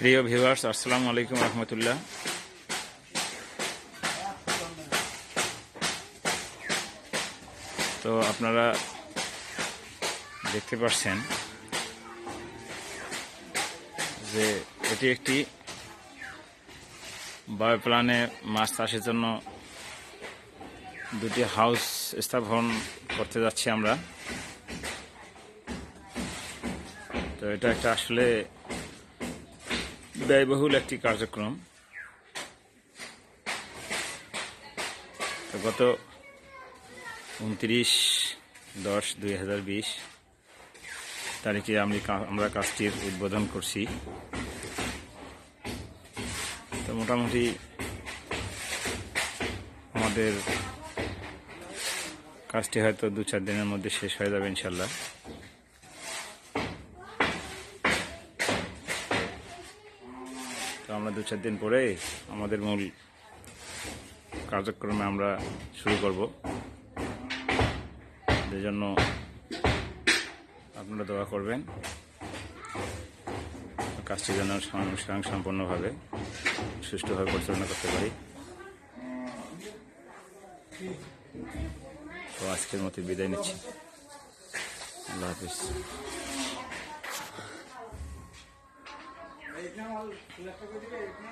প্রিয় ভিউয়ার্স, আসসালামু আলাইকুম রহমতুল্লাহ। তো আপনারা দেখতে পাচ্ছেন যে এটি একটি বায়োপ্লানে মাছ চাষের জন্য দুটি হাউস স্থাপন করতে যাচ্ছি আমরা। তো এটা একটা আসলে ব্যয়বহুল একটি কার্যক্রম। গত উনত্রিশ দশ দুই হাজার বিশ তারিখে আমরা কাজটির উদ্বোধন করছি। তো মোটামুটি আমাদের কাজটি হয়তো দু চার দিনের মধ্যে শেষ হয়ে যাবে ইনশাল্লাহ। আমরা দু চার দিন পরে আমাদের মূল কার্যক্রমে আমরা শুরু করব। যে জন্য আপনারা দোয়া করবেন। কাজটি যেন স্বয়ং সম্পূর্ণভাবে সুষ্ঠুভাবে পরিচালনা করতে পারি। তো আজকের মতো বিদায় নিচ্ছি। আল্লাহ হাফিজ। इतना माल लैपटॉप इतना